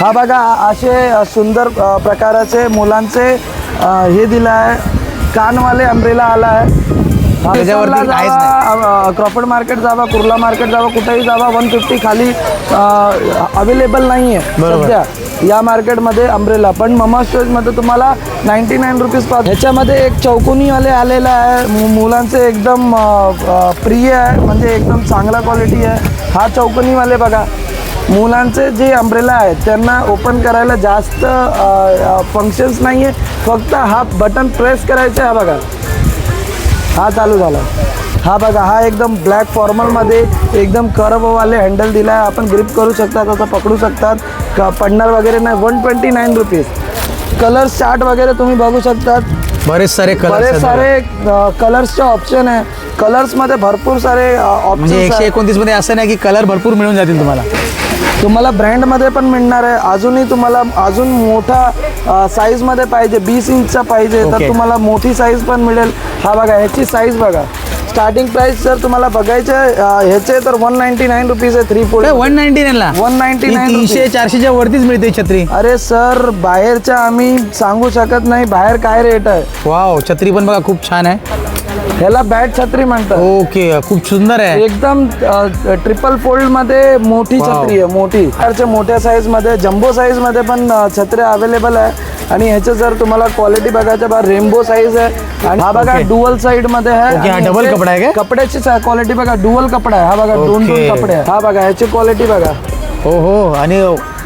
हा बघा असे सुंदर प्रकाराचे मुलांचे हे दिलं आहे कानवाले अम्ब्रेला आला आहे क्रॉफर्ड मार्केट जावा कुर्ला मार्केट जावा कुठेही जावा वन फिफ्टी खाली अवेलेबल नाही आहे बरोबर. सध्या या मार्केटमध्ये अम्ब्रेला. पण ममा मध्ये तुम्हाला नाईन्टी नाईन रुपीज पास ह्याच्यामध्ये एक चौकोनीवाले आलेला आहे. मु- मुलांचे एकदम प्रिय आहे. म्हणजे एकदम चांगला क्वालिटी आहे. हा चौकोनीवाले बघा. मुलांचे जे अम्ब्रेला आहेत त्यांना ओपन करायला जास्त फंक्शन्स नाही आहे फक्त हा बटन प्रेस करायचं आहे हा बघा. हा चालू झाला. हा बघा हा एकदम ब्लॅक फॉर्मलमध्ये एकदम करबवाले हँडल दिला आहे आपण ग्रिप करू शकतात असं पकडू शकतात. क पडणार वगैरे नाही. One twenty nine rupees colour chart वगैरे तुम्ही बघू शकतात. बरेच सारे कलर बरेच सारे कलर्सचे ऑप्शन आहे. कलर्समध्ये भरपूर सारे म्हणजे एकशे ऑप्शन एकोणतीसमध्ये असं नाही की कलर भरपूर मिळून जातील तुम्हाला. तुम्हाला ब्रँडमध्ये पण मिळणार आहे. अजूनही तुम्हाला अजून मोठा साईजमध्ये पाहिजे. वीस इंचचा पाहिजे तर. तुम्हाला मोठी साईज पण मिळेल. हा बघा ह्याची साईज बघा. स्टार्टिंग प्राइस जर तुम्हाला बघायचे ह्याचे तर वन नाईन्टी नाईन रुपीज आहे थ्री फोर वन नाईन्टी नाईनला 199 तीनशे चारशेच्या वरतीच मिळते छत्री. अरे सर बाहेरच्या आम्ही सांगू शकत नाही बाहेर काय रेट आहे? वाव छत्री पण बघा खूप छान आहे. ह्याला बॅट छत्री म्हणतात. ओके खूप सुंदर आहे. एकदम ट्रिपल फोल्डमध्ये मोठी. छत्री आहे मोठी. मोठ्या साईजमध्ये जम्बो साईजमध्ये पण अ, छत्र्या अवेलेबल आहे. आणि ह्याचे जर तुम्हाला क्वालिटी बघायच्या बा रेनबो साईज आहे. आणि हा बघा. डुअल साईडमध्ये आहे. ह्याचे कपडा आहे? कपड्याची क्वालिटी बघा डुअल कपडा आहे. हा बघा दोन दोन. कपडे हा बघा ह्याची क्वालिटी बघा. हो हो आणि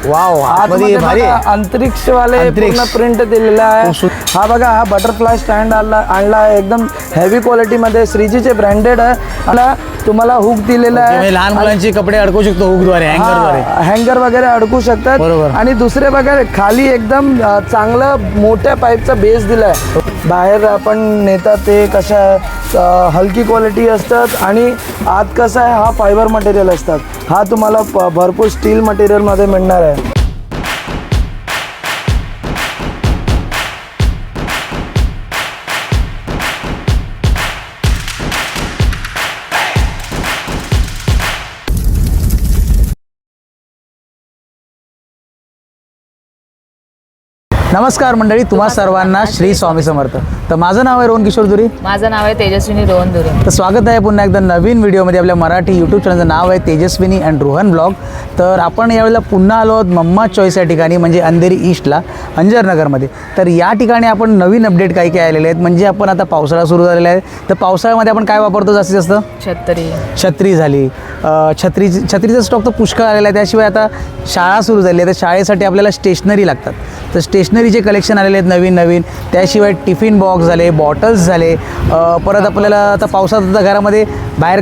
वाव आतमध्ये आतमध्ये भारी बघा, आहे. अंतरिक्ष वाले अंतरिक्ष. पूर्ण प्रिंट दिलेला आहे. हा बघा हा बटरफ्लाय स्टँड आणला आणला आहे. एकदम हेवी क्वालिटी मध्ये श्रीजीचे ब्रँडेड आहे. आणि तुम्हाला हुक दिलेला आहे. तुम्ही लहान मुलांचे कपडे अडकवू शकतो हुकद्वारे हँगरद्वारे हँगर वगैरे अडकू शकतात. बरोबर. आणि दुसरे बघा खाली एकदम अ, चांगलं मोठ्या पाईपचा बेस दिलाय. बाहेर आपण नेतात ते कशा हलकी क्वालिटी असतात आणि आत कसं आहे हा फायबर मटेरियल असतात. हा तुम्हाला प- भरपूर स्टील मटेरियलमध्ये मिळणार आहे. नमस्कार मंडळी तुम्हा सर्वांना श्री स्वामी समर्थ. तर माझं नाव आहे रोहन किशोर दुरी. माझं नाव आहे तेजस्विनी रोहन दुरे. तर स्वागत आहे पुन्हा एकदा नवीन व्हिडिओमध्ये आपल्या मराठी यूट्यूब चॅनलचं नाव आहे तेजस्विनी अँड रोहन ब्लॉग तर आपण यावेळेला पुन्हा आलो आहोत मम्मा चॉईस या ठिकाणी म्हणजे अंधेरी ईस्टला अंजरनगरमध्ये तर या ठिकाणी आपण नवीन अपडेट काही काही आलेले आहेत. म्हणजे आपण आता पावसाळा सुरू झालेला आहे. तर पावसाळ्यामध्ये आपण काय वापरतो जास्तीत जास्त? छत्री. छत्री झाली. छत्री छत्रीचा स्टॉक तर पुष्कळ आलेला आहे. त्याशिवाय आता शाळा सुरू झाली आहे. तर शाळेसाठी आपल्याला स्टेशनरी लागतात. तर स्टेशनरीचे कलेक्शन आलेले आहेत नवीन नवीन. त्याशिवाय टिफिन बॉक्स झाले बॉटल्स झाले. परत आपल्याला आता पावसात आता घरामध्ये बाहेर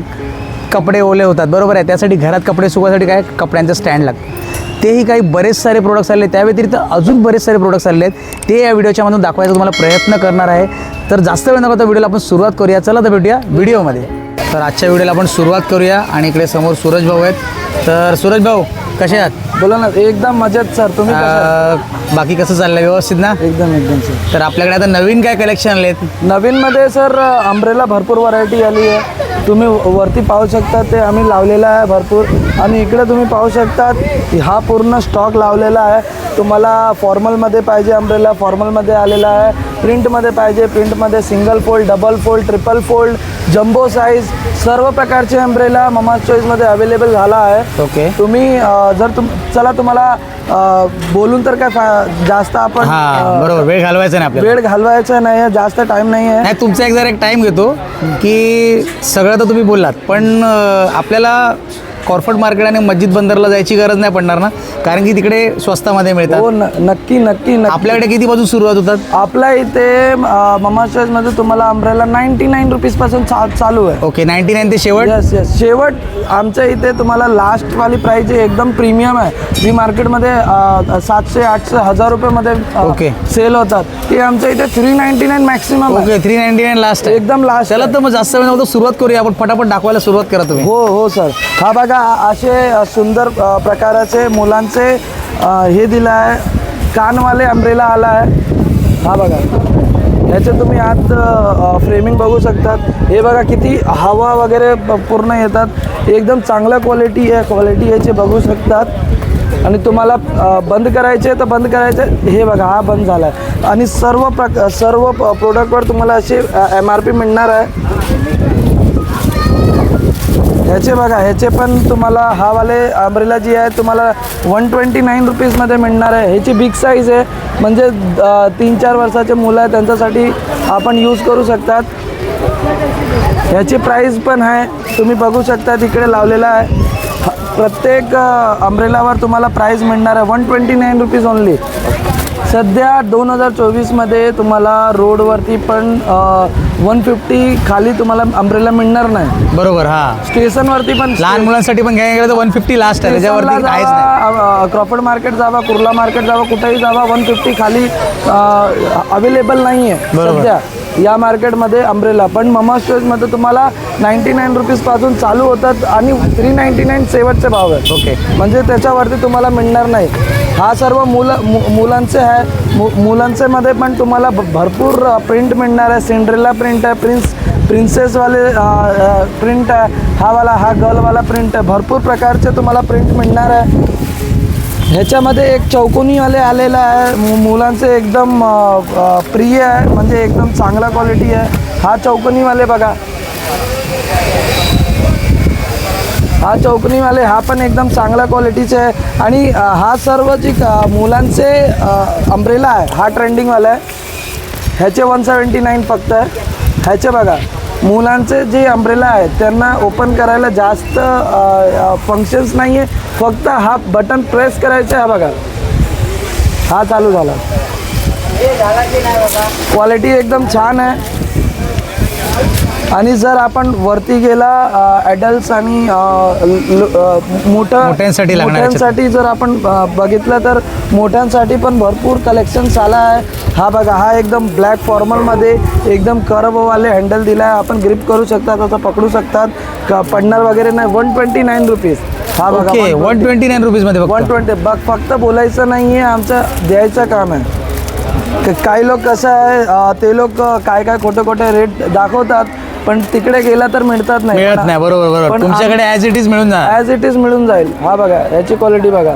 कपडे ओले होतात. बरोबर आहे. त्यासाठी घरात कपडे सुकवायसाठी काय? कपड्यांचं स्टँड लागतं तेही काही बरेच सारे प्रोडक्ट्स आले आहेत. त्या व्यतिरिक्त अजून बरेच सारे प्रोडक्ट्स आले आहेत. ते या व्हिडिओच्या मधून दाखवायचा तुम्हाला प्रयत्न करणार आहे. तर जास्त वेळ नको करता व्हिडिओला आपण सुरुवात करूया. चला तर भेटूया व्हिडिओमध्ये तर आजच्या व्हिडिओला आपण सुरुवात करूया आणि इकडे समोर सूरज भाऊ आहेत. तर सूरज भाऊ कसे आहात? बोला ना एकदम मजेत सर. तुम्ही? अ, बाकी कसं चाललंय? व्यवस्थित ना? एकदम एकदम सर. तर आपल्याकडे आता नवीन काय कलेक्शन आले आहेत नवीनमध्ये सर अम्ब्रेला भरपूर व्हरायटी आली आहे. तुम्ही वरती पाहू शकता ते आम्ही लावलेला आहे भरपूर. आणि इकडे तुम्ही पाहू शकतात हा पूर्ण स्टॉक लावलेला आहे. तुम्हाला फॉर्मलमध्ये पाहिजे अम्ब्रेला फॉर्मलमध्ये आलेला आहे. प्रिंटमध्ये पाहिजे प्रिंटमध्ये single fold double fold triple fold jumbo size सर्व प्रकारचे अम्ब्रेला ममा चॉईसमध्ये अवेलेबल झाला आहे. ओके तुम्ही अ, जर तुम चला तुम्हाला बोलून तर काय फा- जास्त आपण हा अ, बरोबर वेळ घालवायचा नाही आपल्याला. वेळ घालवायचा नाही जास्त टाइम नाही आहे. नाही तुमचा एक जरा एक टाईम घेतो की सगळं तर तुम्ही बोललात पण अ, आपल्याला कॉर्पोरेट मार्केट आणि मस्जिद बंदरला जायची गरज नाही पडणार ना? कारण की तिकडे स्वस्तामध्ये मिळतात. हो न- नक्की नक्की नक्की. आपल्याकडे किती पासून सुरुवात होतात? आपल्या इथे ममा मध्ये तुम्हाला अम्ब्रेला नाईन्टी नाईन रुपीजपासून चा- चालू आहे. ओके नाईन्टी नाईन ते शेवट? येस येस शेवट आमच्या इथे तुम्हाला लास्ट वाली प्राइस एकदम प्रीमियम आहे जी मार्केटमध्ये अ, सातशे आठशे हजार रुपयामध्ये Okay. सेल होतात. ते आमच्या इथे three ninety nine maximum okay three ninety nine last एकदम लास्ट चला तर मग जास्त वेळ नव्हतं सुरुवात करूया. आपण फटाफट दाखवायला सुरुवात करा तुम्ही. हो हो सर हा बघा असे सुंदर प्रकाराचे मुलांचे हे दिलं आहे कानवाले अम्ब्रेला आला आहे हा बघा. ह्याचे तुम्ही आत फ्रेमिंग बघू शकतात. हे बघा किती हवा वगैरे प- पूर्ण येतात. एकदम चांगल्या क्वालिटी आहे क्वालिटी याचे बघू शकतात. आणि तुम्हाला बंद करायचे तर बंद करायचे. हे बघा हा बंद झाला आहे आणि सर्व प्रक सर्व प्रोडक्टवर तुम्हाला असे एम आर पी मिळणार आहे. ह्याचे बघा ह्याचे पण तुम्हाला हा वाले अम्ब्रेला जी आहे तुम्हाला वन ट्वेंटी नाईन रुपीजमध्ये मिळणार आहे. ह्याची बिग साईज आहे. म्हणजे तीन चार वर्षाचे मुलं आहे त्यांच्यासाठी आपण यूज करू शकतात. ह्याची प्राईस पण आहे. तुम्ही बघू शकता तिकडे लावलेला आहे. ह- प्रत्येक अम्ब्रेलावर तुम्हाला प्राईस मिळणार आहे. One twenty nine rupees only सध्या दोन हजार चोवीसमध्ये तुम्हाला रोडवरती पण वन फिफ्टी खाली तुम्हाला अम्ब्रेला मिळणार नाही. बरोबर हा. स्टेशनवरती पण लहान मुलांसाठी पण घ्यायला गेलं तर वन फिफ्टी लास्ट आहे. काहीच नाही. क्रॉफर्ड मार्केट जावा कुर्ला मार्केट जावा कुठेही जावा वन फिफ्टी खाली अवेलेबल नाही आहे बरोबर. सध्या. या मार्केटमध्ये अम्ब्रेला पण ममा स्टोर्समध्ये तुम्हाला नाईन्टी नाईन रुपीजपासून चालू होतात आणि थ्री नाईन्टी नाईन शेवटचे भाव आहेत. ओके म्हणजे त्याच्यावरती तुम्हाला मिळणार नाही. हा सर्व मुलं मु मुलांचे आहे. मु मुलांचे मध्ये पण तुम्हाला भरपूर प्रिंट मिळणार आहे. सिंड्रेला प्रिंट आहे प्रिन्स प्रिन्सेसवाले प्रिंट आहे. हा वाला हा गर्लवाला प्रिंट आहे. भरपूर प्रकारचे तुम्हाला प्रिंट मिळणार आहे. ह्याच्यामध्ये एक चौकोनीवाले आलेला आहे. मु मुलांचे एकदम प्रिय आहे. म्हणजे एकदम चांगला क्वालिटी आहे. हा चौकोनीवाले बघा. हा चौकणीवाले हा पण एकदम चांगल्या क्वालिटीचे आहे. आणि हा सर्व जी मुलांचे अम्ब्रेला आहे हा ट्रेंडिंगवाला आहे. ह्याचे वन सेवन्टी नाईन फक्त आहे. ह्याचे बघा. मुलांचे जे अम्ब्रेला आहेत त्यांना ओपन करायला जास्त फंक्शन्स नाही आहे फक्त हा बटन प्रेस करायचं आहे बघा. हा चालू झाला. क्वालिटी एकदम छान आहे. आणि जर आपण वरती गेला ॲडल्ट्स आणि मोठं मोठ्यांसाठी जर आपण बघितलं तर मोठ्यांसाठी पण भरपूर कलेक्शन्स आला आहे. हा बघा हा एकदम ब्लॅक फॉर्मलमध्ये एकदम कर्ववाले हँडल दिला आहे. आपण ग्रिप करू शकतात आता पकडू शकतात. पडणार वगैरे नाही. वन ट्वेंटी नाईन रुपीज हा बघा वन ट्वेंटी नाईन रुपीजमध्ये वन ट्वेंटी बघ फक्त बोलायचं नाही आहे आमचं द्यायचं काम आहे. काही लोक कसं आहे ते लोक काय काय खोटे खोटे रेट दाखवतात. पण तिकडे गेला तर मिळतात नाही. मिळत नाही बरोबर बरोबर. तुमच्याकडे ॲज इट इज मिळून जा ॲज इट इज मिळून जाईल. हा बघा याची क्वालिटी बघा.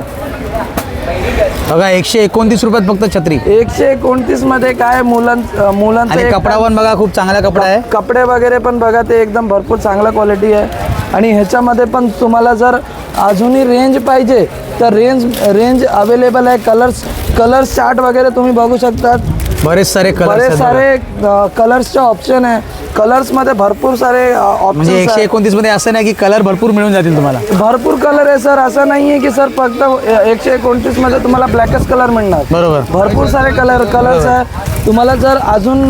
बघा एकशे एकोणतीस रुपयात फक्त छत्री. एकशे एकोणतीसमध्ये काय मुलां मुलांचं आणि कपडा पण बघा खूप चांगला कपडा आहे. कपडे वगैरे पण बघा ते एकदम भरपूर चांगला क्वालिटी आहे. आणि ह्याच्यामध्ये पण तुम्हाला जर अजूनही रेंज पाहिजे तर रेंज रेंज अवेलेबल आहे. कलर्स कलर्स चार्ट वगैरे तुम्ही बघू शकतात. बरेच सारे कलर बरेच सारे कलर्सचे ऑप्शन आहे. कलर्समध्ये भरपूर सारे म्हणजे ऑप्शन एकशे एकोणतीसमध्ये असं नाही की कलर भरपूर मिळून जातील तुम्हाला? भरपूर कलर आहे सर असं नाही आहे की सर फक्त एकशे एकोणतीसमध्ये तुम्हाला ब्लॅकच कलर मिळणार. बरोबर. भरपूर सारे कलर कलर्स आहे तुम्हाला जर अजून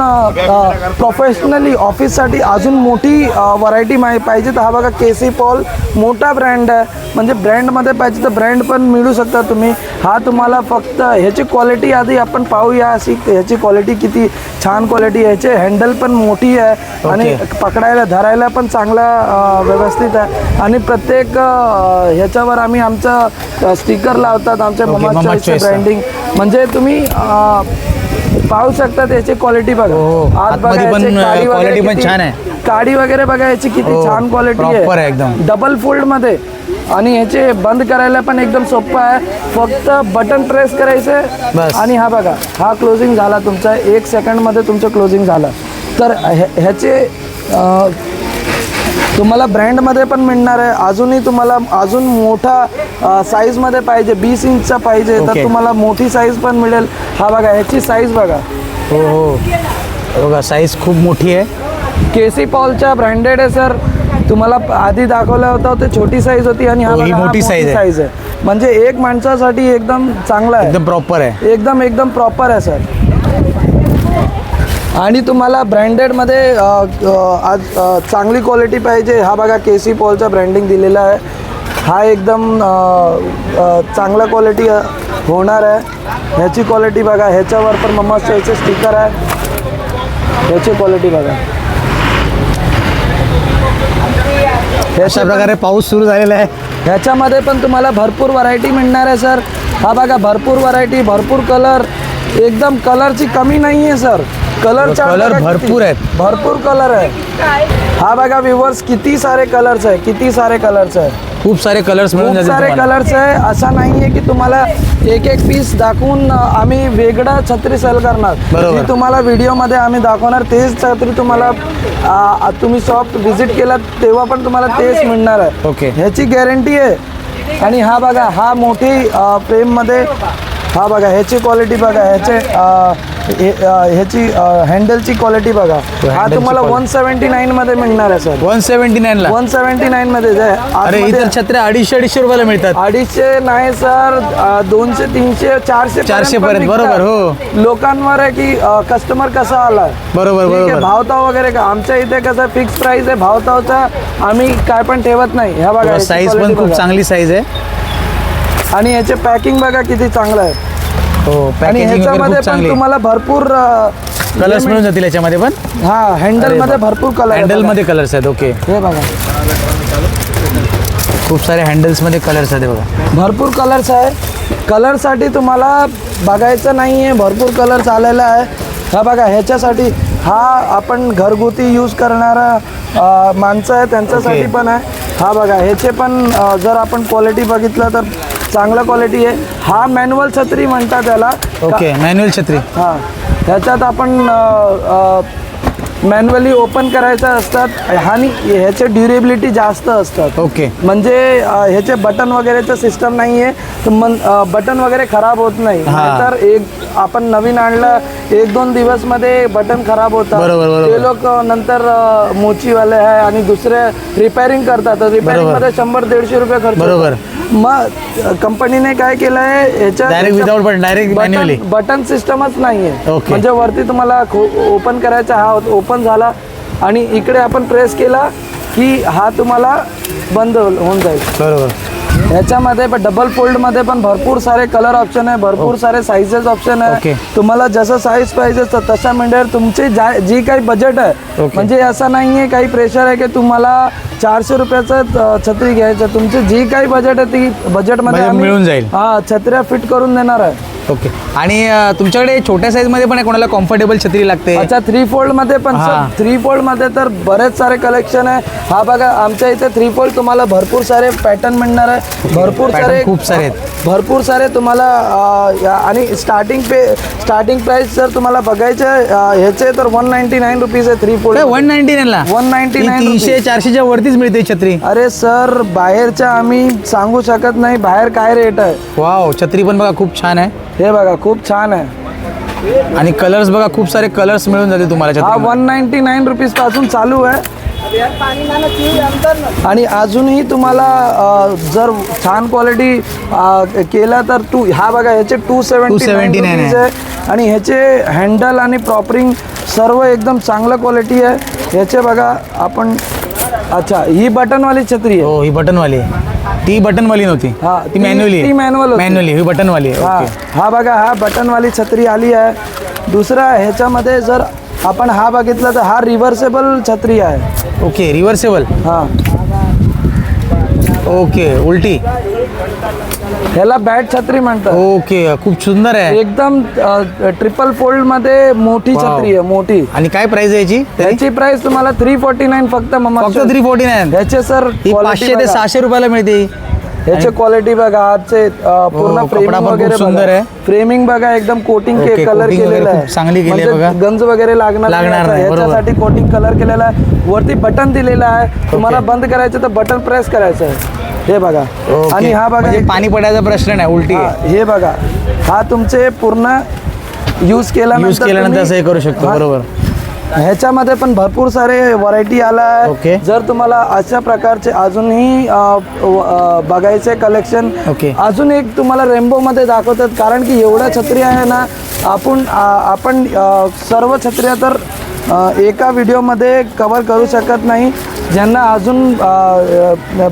प्रोफेशनली ऑफिससाठी अजून मोठी व्हरायटी माही पाहिजे तर हा बघा के सी पॉल मोठा ब्रँड आहे. म्हणजे ब्रँडमध्ये पाहिजे तर ब्रँड पण मिळू शकता तुम्ही. हा तुम्हाला फक्त ह्याची क्वालिटी आधी आपण पाहूया. अशी ह्याची क्वालिटी किती छान क्वालिटी आहे. ह्याचे हँडल पण मोठी आहे. आणि. पकडायला धरायला पण चांगला व्यवस्थित आहे आणि प्रत्येक ह्याच्यावर आम्ही आमचं स्टिकर लावतात आमच्या ओके, ममा ममा चॉईसचे choice चं. ब्रँडिंग म्हणजे तुम्ही पाहू शकता त्याची क्वालिटी बघा हो, आत बघा आतमध्ये पण, छान आहे. काडी वगैरे बघा याची किती हो, छान क्वालिटी आहे एकदम. डबल फोल्डमध्ये आणि ह्याचे बंद करायला पण एकदम सोपं आहे फक्त बटन प्रेस करायचं. आणि हा बघा हा क्लोजिंग झाला तुमचा एक सेकंडमध्ये तुमचं क्लोजिंग झालं तर ह्या- ह्याचे तुम्हाला ब्रँडमध्ये पण मिळणार आहे. अजूनही तुम्हाला अजून मोठा साईजमध्ये पाहिजे बीस इंचचा पाहिजे तर. तुम्हाला मोठी साईज पण मिळेल. हा बघा ह्याची साईज बघा. हो हो. बघा साईज खूप मोठी आहे. के सी पॉलच्या ब्रँडेड आहे सर तुम्हाला आधी दाखवलं होतं ते छोटी साईज होती आणि हा हो, मोठी आहे. साईज आहे. म्हणजे एक माणसासाठी एकदम चांगला आहे. एकदम प्रॉपर आहे. एकदम एकदम प्रॉपर आहे सर आणि तुम्हाला ब्रँडेडमध्ये आज चांगली क्वालिटी पाहिजे. हा बघा के सी पॉलचा ब्रँडिंग दिलेला आहे. हा एकदम चांगला क्वालिटी होणार आहे. ह्याची क्वालिटी बघा ह्याच्यावर पण मम्मा स्टोरचे स्टिकर आहे. ह्याची क्वालिटी बघा. अशा प्रकारे पाऊस सुरू झालेला आहे. ह्याच्यामध्ये पण तुम्हाला भरपूर व्हरायटी मिळणार आहे सर हा बघा भरपूर व्हरायटी भरपूर कलर एकदम कलरची कमी नाही आहे सर कलर Colour भरपूर आहेत. भरपूर कलर आहे हा बघा व्ह्युअर्स किती सारे कलर्स आहे किती सारे कलर्स आहे खूप सारे कलर्स खूप सारे. कलर्स आहे असं नाही आहे की तुम्हाला एक एक पीस दाखवून आम्ही वेगळा छत्री सेल करणार बरोबर. जी तुम्हाला व्हिडिओमध्ये आम्ही दाखवणार तेच छत्री तुम्हाला आ, तुम्ही शॉप व्हिजिट केला तेव्हा पण तुम्हाला तेच मिळणार आहे ओके. ह्याची गॅरंटी आहे आणि हा बघा हा मोठी फ्रेममध्ये हा बघा ह्याची क्वालिटी बघा ह्याचे ह्याची हँडलची क्वालिटी बघा हा तुम्हाला. वन सेवन्टी नाईनमध्ये मिळणार आहे सर वन सेव्हन्टी नाईनला वन सेवन्टी नाईनमध्ये जे अरे इतर छत्र्या अडीचशे अडीचशे रुपयाला मिळतात अडीचशे नाही सर दोनशे तीनशे चारशे 400 पण पर्यंत. बरोबर, हो. लोकांवर आहे की कस्टमर कसा आला बरोबर, बरोबर. भावताव वगैरे का आमच्या इथे कसं फिक्स प्राइस आहे भावतावचा आम्ही काय पण ठेवत नाही ह्या बघा साईज पण खूप. चांगली साईज आहे आणि याचे पॅकिंग बघा किती चांगलं आहे हो आणि वगैरे ह्याच्यामध्ये खूप पण चांगली तुम्हाला भरपूर कलर्स मिळून जातील याच्यामध्ये पण? हा हँडलमध्ये भरपूर कलर हँडलमध्ये कलर्स आहेत ओके हे बघा. खूप सारे हँडल्समध्ये कलर्स आहेत हे बघा. भरपूर कलर्स आहे कलरसाठी तुम्हाला बघायचं नाही आहे भरपूर कलर्स आलेला आहे हा बघा ह्याच्यासाठी हा आपण घरगुती यूज करणारा अ, माणसं आहे त्यांच्यासाठी Okay. पण आहे. हा बघा ह्याचे पण अ, जर आपण क्वालिटी बघितलं तर चांगलं क्वालिटी आहे. हा मॅन्युअल छत्री म्हणतात त्याला ओके मॅन्युअल छत्री. हां. ह्याच्यात आपण मॅन्युअली ओपन करायचं असतात आणि ह्याचे ड्युरेबिलिटी जास्त असतात ओके म्हणजे ह्याचे बटन वगैरेचं सिस्टम नाही आहे तर बटन वगैरे खराब होत नाही. तर एक आपण नवीन आणलं एक दोन दिवसमध्ये बटन खराब होतात. ते लोक नंतर मोचीवाले आहे आणि दुसरे रिपेअरिंग करतात रिपेअरिंगमध्ये शंभर दीडशे रुपये खर्च बरोबर. मग कंपनीने काय केलं आहे ह्याच्या. बटन सिस्टमच नाहीये. म्हणजे वरती तुम्हाला ओपन करायचा हा ओपन झाला आणि इकडे आपण प्रेस केला की हा तुम्हाला बंद हो- होऊन जाईल बरोबर ह्याच्यामध्ये पण डबल फोल्डमध्ये पण भरपूर सारे कलर ऑप्शन आहे भरपूर सारे साईजेस ऑप्शन आहे. तुम्हाला जसं साईज पाहिजे तशा मिळेल तुमची जा- काही बजेट आहे. म्हणजे असं नाहीये काही प्रेशर आहे की तुम्हाला चारशे रुपयाचं छत्री घ्यायचं तुमची जी काही बजेट आहे ती बजेटमध्ये मिळून जाईल. हा छत्र्या फिट करून देणार आहे ओके. आणि अं, तुमच्याकडे छोट्या साईजमध्ये पण आहे कोणाला कम्फर्टेबल छत्री लागते? अच्छा थ्री फोल्डमध्ये पण हा. थ्री फोल्डमध्ये तर बरेच सारे कलेक्शन आहे. हा बघा आमच्या इथे थ्री फोल्ड तुम्हाला भरपूर सारे पॅटर्न मिळणार आहे. भरपूर Pattern सारे खूप सारे आहेत. भरपूर सारे तुम्हाला अं, या- आणि स्टार्टिंग पे स्टार्टिंग प्राइस जर तुम्हाला बघायचे ह्याचे तर वन नाईन्टी नाईन रुपीज आहे थ्री फोल्ड वन नाईन्टी नाईनला 199 तीनशे रुपीज. चारशेच्या वरतीच मिळते छत्री. अरे सर बाहेरच्या आम्ही सांगू शकत नाही. बाहेर काय रेट आहे? वाव छत्री पण बघा खूप छान आहे. हे बघा खूप छान आहे. आणि कलर्स बघा खूप सारे कलर्स मिळून जाते तुम्हाला हा वन नाईन्टी नाईन रुपीजपासून चालू आहे. आणि अजूनही तुम्हाला अ, जर छान क्वालिटी केला तर टू हा बघा ह्याचे टू सेवन्टी 279 आहे. आहे. आणि ह्याचे हँडल आणि प्रॉपरिंग सर्व एकदम चांगलं क्वालिटी आहे. ह्याचे बघा आपण अच्छा ही बटनवाली छत्री आहे. हो ही बटनवाली आहे. ती बटनवाली नव्हती. हा, ती मॅन्युअली ती होती. मॅन्युअली ही बटनवाली आहे. हा ओके. हा बघा हा बटनवाली छत्री आली आहे. दुसरा ह्याच्यामध्ये जर आपण हा बघितला तर हा रिव्हर्सेबल छत्री आहे. ओके रिव्हर्सेबल हा. ओके उलटी. ह्याला बॅट छत्री म्हणतात. ओके खूप सुंदर आहे. एकदम ट्रिपल फोल्डमध्ये मोठी. छत्री आहे मोठी. आणि काय प्राइस आहे याची? त्याची प्राइस तुम्हाला थ्री फोर्टी नाईन फक्त थ्री फोर्टी नाईन ह्याचे सर पाचशे ते सहाशे रुपयाला मिळते. ह्याचे क्वालिटी बघा आजचे पूर्ण हो, कपडा फ्रेमिंग वगैरे सुंदर आहे. फ्रेमिंग बघा एकदम कोटिंग Okay, कलर केलेला आहे. चांगली केली म्हणजे बघा. गंज वगैरे लागणार लागणार. ह्याच्यासाठी कोटिंग कलर केलेला आहे. वरती बटन दिलेलं आहे. तुम्हाला बंद करायचं तर बटन प्रेस करायचं आहे. हे बघा. ओके. आणि हा बघा म्हणजे पाणी पडायचा प्रश्न नाही उलटी हा, हे बघा. हा तुमचे पूर्ण यूज केल्यानंतर यूज केल्यानंतर तुम्ही- असं हे करू शकतो हा, बरोबर. ह्याच्यामध्ये पण भरपूर सारे व्हरायटी आला आहे. ओके. जर तुम्हाला अशा प्रकारचे अजूनही अ, व- अ, बघायचे कलेक्शन ओके. अजून एक तुम्हाला रेनबो मध्ये दाखवतात. कारण की एवढ्या छत्री आहे ना आपण आ- आपण अ, सर्व छत्र्या तर अ, एका व्हिडिओमध्ये कवर करू शकत नाही. ज्यांना अजून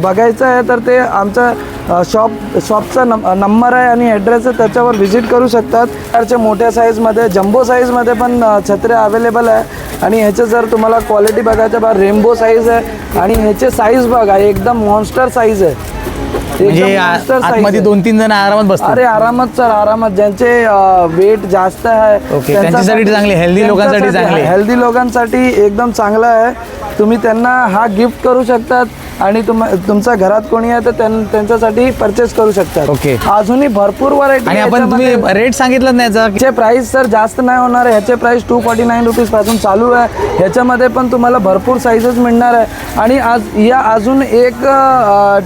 बघायचं आहे तर ते आमचा शॉप शॉपचा नम नंबर आहे आणि ॲड्रेस आहे त्याच्यावर व्हिजिट करू शकतात. प्रकारचे मोठ्या साईजमध्ये जम्बो साईजमध्ये पण छत्र्या अवेलेबल आहे. आणि ह्याचे जर तुम्हाला क्वालिटी बघायचं बघा रेनबो साईज आहे. आणि ह्याचे साईज बघा एकदम मॉन्स्टर साईज आहे. म्हणजे. दोन तीन जण आरामात बसतात अरे आरामात सर आरामात. ज्यांचे वेट जास्त आहे त्यांच्यासाठी चांगले, healthy लोकांसाठी चांगले. हेल्दी लोकांसाठी एकदम चांगलं आहे. तुम्ही त्यांना हा गिफ्ट करू शकतात आणि तुम तुमच्या घरात कोणी आहे तर त्यां- त्यांच्यासाठी परचेस करू शकतात. Okay. अजूनही भरपूर व्हरायटी आणि आपण तुम्ही रेट सांगितलं नाही याचा. ह्याचे प्राइस सर जास्त नाही होणार आहे. ह्याचे प्राइस टू फॉर्टी नाईन रुपीजपासून चालू आहे. ह्याच्यामध्ये पण तुम्हाला भरपूर साईजेस मिळणार आहे. आणि आज या अजून एक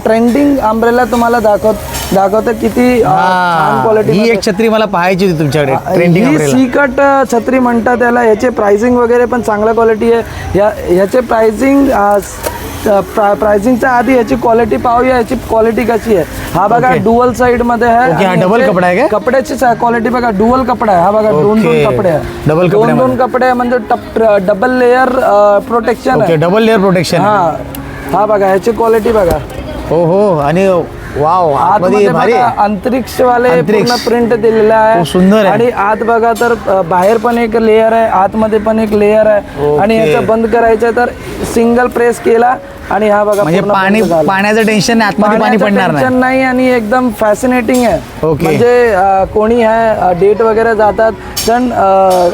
ट्रेंडिंग आंब्रेला तुम्हाला दाखव दाखवतं किती क्वालिटी ही. एक छत्री मला पाहायची होती तुमच्याकडे ट्रेंडिंग सीकट अ, छत्री म्हणतात त्याला. ह्याचे प्राइसिंग वगैरे पण चांगल्या क्वालिटी आहे. ह्या ह्याचे प्राइसिंग प्राइसिंगच्या आधी ह्याची क्वालिटी पाहूया ह्याची क्वालिटी कशी आहे. हा बघा Okay. डुअल साइडमध्ये आहे Okay, हा ह्याचे कपडा आहे का? कपड्याची क्वालिटी बघा डुअल कपडा आहे. हा बघा दोन दोन Okay. कपडे आहे. Double दोन दोन. कपडे म्हणजे डबल लेअर प्रोटेक्शन आहे. डबल लेअर प्रोटेक्शन हा. हा बघा ह्याची क्वालिटी बघा. हो हो आणि वाव आतमध्ये आतमध्ये भारी बघा आहे. अंतरिक्ष. पूर्ण प्रिंट दिलेला आहे खूप सुंदर आहे. आणि आत बघा तर अ, बाहेर पण एक लेअर आहे आतमध्ये पण एक लेअर आहे आणि. याचं बंद करायचं तर सिंगल प्रेस केला आणि हा बघा म्हणजे पूर्ण पाणी बंद झाला. पाण्याचं टेन्शन नाही आतमध्ये पाणी पाण्याचं पडणार नाही tension नाही आणि एकदम फॅसिनेटिंग आहे ओके. म्हणजे अ, कोणी आहे डेट वगैरे जातात पण अ,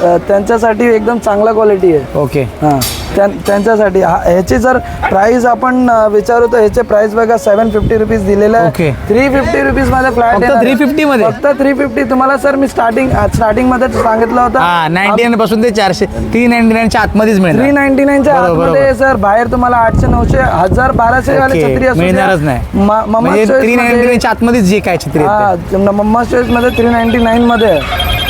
अ, त्यांच्यासाठी एकदम चांगला क्वालिटी आहे ओके हां त्यां- त्यांच्यासाठी. ह्याची जर प्राइस आपण विचारू तर ह्याचे प्राइस बघा सेवन फिफ्टी रुपीज दिलेलं आहे. थ्री फिफ्टी रुपीजमध्ये फ्लॅट फक्त 350 मध्ये? फक्त थ्री फिफ्टी तुम्हाला सर मी स्टार्टिंग स्टार्टिंगमध्ये सांगितलं होतं. नाईन्टी नाईन पासून ते चारशे थ्री नाईन्टी नाईनच्या आतमध्येच थ्री मिळणार नाईन्टी नाईनच्या आतमध्ये सर बाहेर तुम्हाला आठशे नऊशे हजार बाराशे वाले छत्री असू. मिळणारच नाही. म्हणजे थ्री नाईन्टी मध्ये- नाईनच्या आतमध्येच जे काय छत्री मम्मा चॉईसमध्ये थ्री नाईन्टी नाईन मध्ये.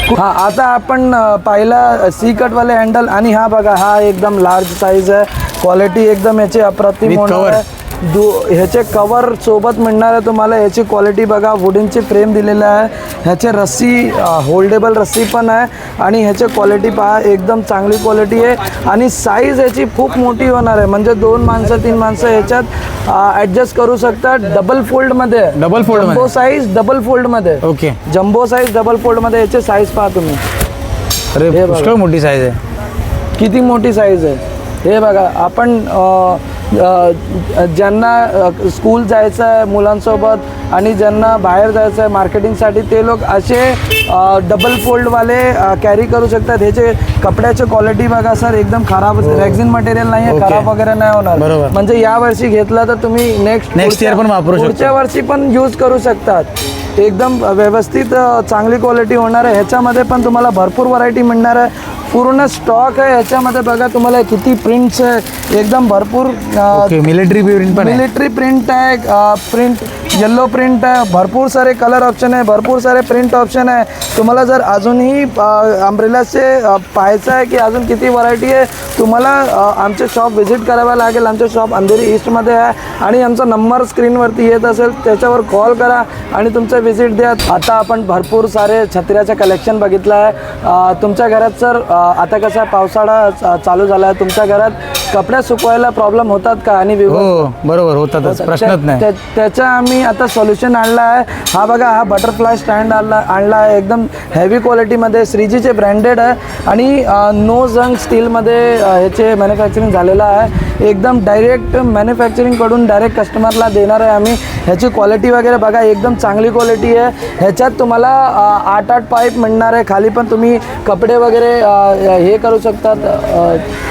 हा आता आपण पाहिला सी कट वाले हँडल आणि हा बघा हा एकदम लार्ज साईज आहे क्वालिटी एकदम याची अप्रतिम होणार. आहे दो ह्याचे कवर सोबत मिळणार आहे तुम्हाला ह्याची क्वालिटी बघा. वुडनची फ्रेम दिलेलं आहे. ह्याचे रस्सी होल्डेबल रस्सी पण आहे. आणि ह्याची क्वालिटी पहा एकदम चांगली क्वालिटी आहे. आणि साईज ह्याची खूप मोठी होणार आहे. म्हणजे दोन माणसं तीन माणसं ह्याच्यात ॲडजस्ट करू शकतात. डबल फोल्डमध्ये fold मध्ये. जम्बो साईज डबल फोल्डमध्ये ओके जम्बो साईज डबल फोल्डमध्ये याचे साईज पहा तुम्ही. अरे मोठी साईज आहे. किती मोठी साईज आहे? हे बघा आपण ज्यांना स्कूल जायचं आहे मुलांसोबत आणि ज्यांना बाहेर जायचं आहे मार्केटिंगसाठी ते लोक असे डबल फोल्डवाले कॅरी करू शकतात. ह्याचे कपड्याची क्वालिटी बघा सर एकदम खराब रेक्झिन मटेरियल नाही आहे. खराब वगैरे नाही होणार. म्हणजे या वर्षी घेतला तर तुम्ही नेक्स्ट Next year पण वापरू शकतो. पुढच्या वर्षी पण यूज करू शकतात. एकदम व्यवस्थित चांगली क्वालिटी होणार आहे. ह्याच्यामध्ये पण तुम्हाला भरपूर व्हरायटी मिळणार आहे. पूर्ण स्टॉक आहे. ह्याच्यामध्ये बघा तुम्हाला किती प्रिंट्स आहे. एकदम भरपूर ओके मिलिटरी प्रिंट पण मिलिटरी प्रिंट आहे. प्रिंट येल्लो प्रिंट आहे. भरपूर सारे कलर ऑप्शन आहे. भरपूर सारे प्रिंट ऑप्शन आहे. तुम्हाला जर अजूनही अम्ब्रेलाचे पाहायचं आहे की अजून किती व्हरायटी आहे तुम्हाला आमचे शॉप व्हिजिट करावं लागेल. आमचे शॉप अंधेरी ईस्टमध्ये आहे आणि आमचा नंबर स्क्रीनवरती येत असेल त्याच्यावर कॉल करा आणि तुमचं व्हिजिट द्या. आता आपण भरपूर सारे छत्र्याचं कलेक्शन बघितलं आहे. तुमच्या घरात सर आता कसा पावसाळा चालू झाला आहे तुमच्या घरात कपडे सुकवायला प्रॉब्लेम होतात का? आणि हो बरोबर होतातच. प्रश्नच त्या- नाही. त्या- त्याचा आम्ही आता सोल्युशन आणला आहे. हा बघा हा बटरफ्लाय स्टँड आणला आणला आहे. एकदम हेवी क्वालिटीमध्ये श्रीजीचे ब्रँडेड आहे. आणि नो जंग स्टीलमध्ये ह्याचे मॅन्युफॅक्चरिंग झालेलं आहे एकदम डायरेक्ट मॅन्युफॅक्चरिंगकडून डायरेक्ट कस्टमरला देणार आहे आम्ही. ह्याची क्वालिटी वगैरे बघा एकदम चांगली क्वालिटी आहे. ह्याच्यात तुम्हाला आठ आठ पाईप मिळणार आहे. खाली पण तुम्ही कपडे वगैरे हे करू शकतात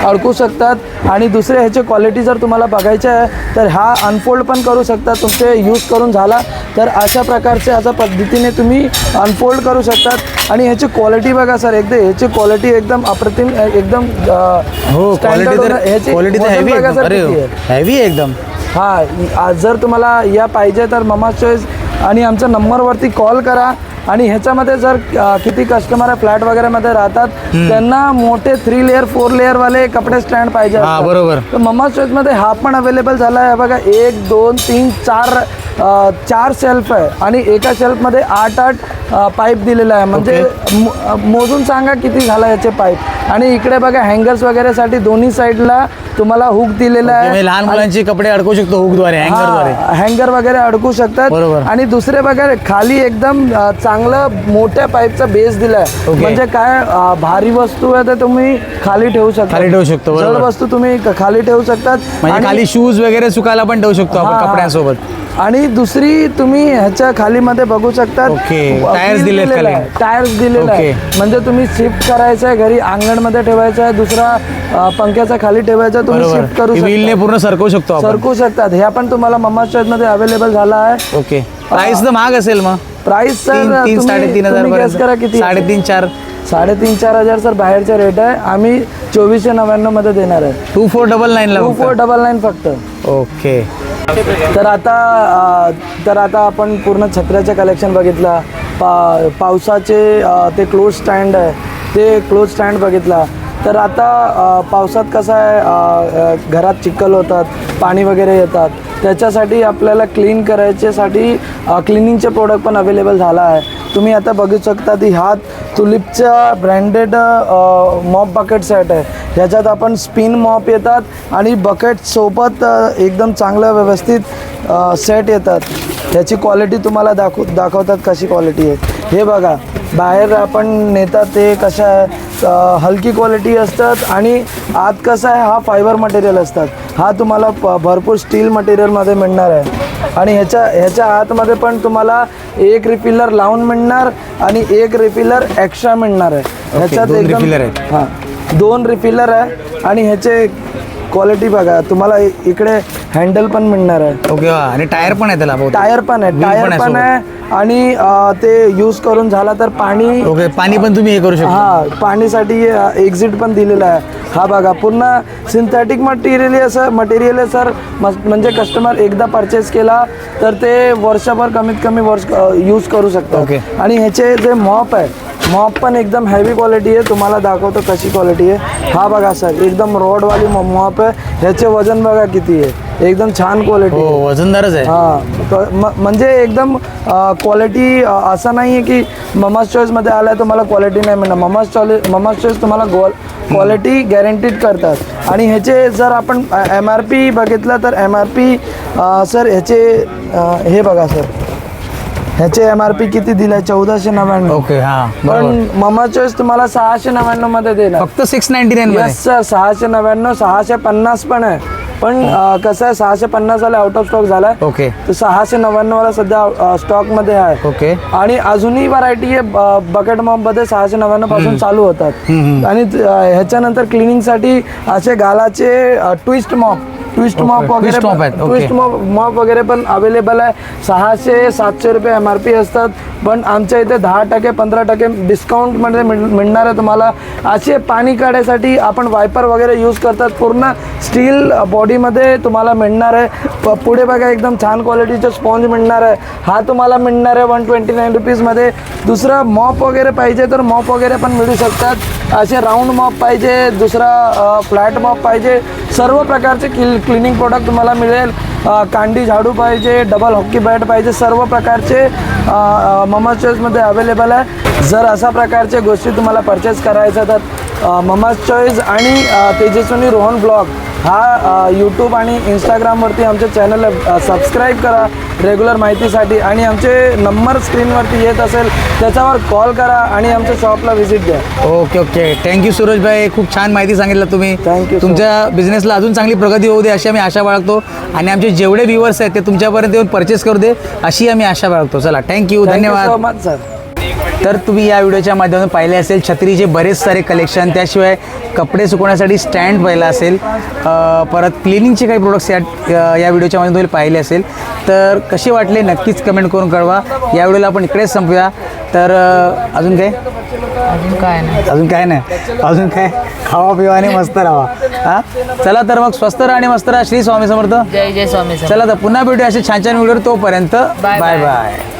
अडकू शकतात. आणि दुसरे ह्याची क्वालिटी जर तुम्हाला बघायची आहे तर हा अनफोल्ड पण करू शकता. तुमचे यूज करून झाला. तर अशा प्रकारचे अशा पद्धतीने तुम्ही अनफोल्ड करू शकतात. आणि ह्याची क्वालिटी बघा सर एकदम ह्याची क्वालिटी एकदम अप्रतिम एकदम हो क्वालिटी तर. ह्याची क्वालिटी तर हेवी एकदम अरे. हेवी आहे एकदम हा आज जर तुम्हाला या पाहिजे तर ममा चॉईस आणि आमच्या नंबरवरती कॉल करा आणि ह्याच्यामध्ये जर किती कस्टमर फ्लॅट वगैरेमध्ये राहतात त्यांना मोठे थ्री लेअर फोर लेअर वाले कपडे स्टँड पाहिजे. बरोबर. तर मम्मा चॉईसमध्ये हा पण अवेलेबल झाला आहे बघा एक दोन तीन चार चार शेल्फ आहे आणि एका शेल्फमध्ये आठ आठ पाईप दिलेला आहे. म्हणजे मोजून सांगा किती झाला याचे पाईप. आणि इकडे बघा हँगर्स वगैरेसाठी दोन्ही साईडला तुम्हाला हुक दिलेला आहे. लहान मुलांची कपडे अडकू शकतो हुकद्वारे हँगरद्वारे हँगर वगैरे अडकू शकतात. आणि दुसरे बघा खाली एकदम चांगलं मोठ्या पाईपचा बेस दिलाय. म्हणजे काय भारी वस्तू आहे तर तुम्ही खाली ठेवू शकता. खाली ठेवू शकतो, वस्तू तुम्ही खाली ठेवू शकतात. म्हणजे खाली शूज वगैरे सुकायला पण ठेवू शकतो आपण. कपड्यांसोबत. आणि दुसरी तुम्ही ह्याच्या खालीमध्ये बघू शकता दिलेत खाली. टायर्स दिलेले आहे. म्हणजे तुम्ही शिफ्ट करायचं आहे घरी अंगणमध्ये ठेवायचं आहे दुसरा अ, पंख्याच्या खाली ठेवायचा तुम्ही शिफ्ट करू शकता. पूर्ण सरकवू शकतो सरकू शकतात. ह्या पण तुम्हाला मम्मा चॉईसमध्ये अवेलेबल झाला आहे. ओके. प्राइस तर महाग असेल मग. प्राइस सर तीन साडेतीन हजार किती? साडेतीन चार. साडेतीन चार हजार सर बाहेरचा रेट आहे. आम्ही चोवीसशे नव्याण्णवमध्ये देणार आहे. Two four double nine two four double nine फक्त. ओके. तर आता तर आता आपण पूर्ण छत्र्याचे कलेक्शन बघितलं पा पावसाचे ते क्लोज स्टँड आहे ते क्लोज स्टँड बघितला. तर आता पावसात कसं आहे घरात चिखल होतात पाणी वगैरे येतात. त्याच्यासाठी आपल्याला क्लीन करायच्यासाठी क्लिनिंगचे प्रोडक्ट पण अवेलेबल झाला आहे. तुम्ही आता बघू शकता की हा तुलिपचा ब्रँडेड मॉप बकेट सेट आहे. ह्याच्यात आपण स्पिन मॉप येतात आणि बकेटसोबत एकदम चांगलं व्यवस्थित सेट येतात. ह्याची क्वालिटी तुम्हाला दाखव दाखवतात कशी क्वालिटी आहे. हे बघा बाहेर आपण नेतात ते कसं आहे हलकी क्वालिटी असतात आणि आत कसं आहे हा फायबर मटेरियल असतात. हा तुम्हाला प- भरपूर स्टील मटेरियलमध्ये मिळणार आहे. आणि ह्याच्या ह्याच्या आतमध्ये पण तुम्हाला एक रिफिलर लावून मिळणार आणि एक रिफिलर एक्स्ट्रा मिळणार आहे. ह्याच्यात एकदम refiller आहेत. हां दोन रिफिलर आहे आणि ह्याचे क्वालिटी बघा. तुम्हाला इ- इकडे हँडल पण मिळणार आहे. ओके आणि टायर पण आहे त्याला बहुतेक. टायर पण आहे. Wheel टायर आहे पण. आहे. आणि अ, ते यूज करून झाला तर पाणी ओके पाणी पण तुम्ही हे करू शकता. हा पाणीसाठी एक्झिट पण दिलेला आहे. हा बघा पूर्ण सिंथेटिक मटेरियल असं मटेरियल आहे सर म्हणजे कस्टमर एकदा परचेस केला तर ते वर्षभर कमीत कमी वर्ष यूज करू शकतात. Okay. आणि ह्याचे जे मॉप आहे मॉप पण एकदम हेवी क्वालिटी आहे. तुम्हाला दाखवतो कशी क्वालिटी आहे. हा बघा सर एकदम रॉडवाली मॉप आहे. ह्याचे वजन बघा किती आहे. एकदम छान क्वालिटी हो वजनदारच आहे. हा. म्हणजे एकदम क्वालिटी असं नाही आहे की ममाज चॉईसमध्ये आलं आहे तुम्हाला क्वालिटी नाही मिळणार. ममाज चॉईस ममाज चॉईस तुम्हाला गोल क्वालिटी गॅरंटीड करतात. आणि ह्याचे जर आपण एम आर पी बघितलं तर एम आर पी सर ह्याचे हे बघा सर ह्याचे एम आर पी किती दिलं आहे चौदाशे नव्याण्णव. ओके हा पण ममा चॉईस तुम्हाला सहाशे नव्याण्णवमध्ये देणार. फक्त सिक्स नाईन्टी नाईन मध्ये? येस सर सहाशे नव्याण्णव सहाशे पन्नास पण आहे. पण अ, कसं आहे सहाशे पन्नास वाला आउट ऑफ स्टॉक झालाय. ओके. तर सहाशे नव्याण्णव वाला सध्या स्टॉकमध्ये आहे. ओके. आणि अजूनही व्हरायटी आहे बकेट मॉपमध्ये सहाशे नव्याण्णवपासून चालू होतात. आणि अ, ह्याच्यानंतर क्लिनिंगसाठी असे गालाचे ट्विस्ट मॉप ट्विस्ट मॉप वगैरे Twist mop आहेत, okay. ट्विस्ट मॉप मॉप वगैरे पण अवेलेबल आहे. सहाशे सातशे रुपये एम आर पी असतात. पण आमच्या इथे दहा टक्के पंधरा टक्के डिस्काउंटमध्ये मिळ मिळणार आहे तुम्हाला. असे पाणी काढायसाठी आपण वायपर वगैरे यूज करतात. पूर्ण स्टील बॉडीमध्ये तुम्हाला मिळणार आहे. प- पुढे बघा एकदम छान क्वालिटीचं स्पॉन्ज मिळणार आहे. हा तुम्हाला मिळणार आहे वन ट्वेंटी नाईन रुपीजमध्ये दुसरा मॉप वगैरे पाहिजे तर मॉप वगैरे पण मिळू शकतात. असे राऊंड मॉप पाहिजे दुसरा फ्लॅट मॉप पाहिजे. सर्व प्रकारचे क्लि क्लिनिंग प्रोडक्ट तुम्हाला मिळेल. कांडी झाडू पाहिजे डबल हॉकी बॅट पाहिजे सर्व प्रकारचे ममा चॉईसमध्ये अवेलेबल आहे. जर अशा प्रकारच्या गोष्टी तुम्हाला परचेस करायच्या तर ममाज चॉईस आणि अ, तेजस्विनी रोहन ब्लॉग हा यूट्यूब आणि इंस्टाग्रामवरती आमच्या चॅनलला सबस्क्राईब करा रेग्युलर माहितीसाठी. आणि आमचे नंबर स्क्रीनवरती येत असेल त्याच्यावर कॉल करा आणि आमच्या शॉपला व्हिजिट द्या ओके ओके थँक्यू सुरज भाई. खूप छान माहिती सांगितलं तुम्ही. Sir. तुमच्या बिझनेसला अजून चांगली प्रगती होऊ दे अशी आम्ही आशा बाळगतो. आणि आमचे जेवढे व्ह्युअर्स आहेत ते तुमच्यापर्यंत येऊन परचेस करू दे अशी आम्ही आशा बाळगतो. चला थँक्यू धन्यवाद. सर तर तुम्ही या व्हिडिओच्या माध्यमातून पाहिले असेल छत्रीचे बरेच सारे कलेक्शन त्याशिवाय कपडे सुकवण्यासाठी स्टँड पाहिला असेल. परत क्लिनिंगचे काही प्रोडक्ट्स या या व्हिडिओच्या माध्यमातून तुम्ही पाहिले असेल. तर कसे वाटले नक्कीच कमेंट करून कळवा. या व्हिडिओला आपण इकडेच संपूया. तर अजून काय? अजून काय नाही. अजून काय नाही. अजून काय? खावा पिवा आणि मस्त राहा. हा? चला तर मग स्वस्त राहा आणि मस्त राहा. श्री स्वामी समर्थ. जय जय स्वामी. चला तर पुन्हा भेटूया असे छान छान व्हिडिओ तोपर्यंत. बाय. बाय.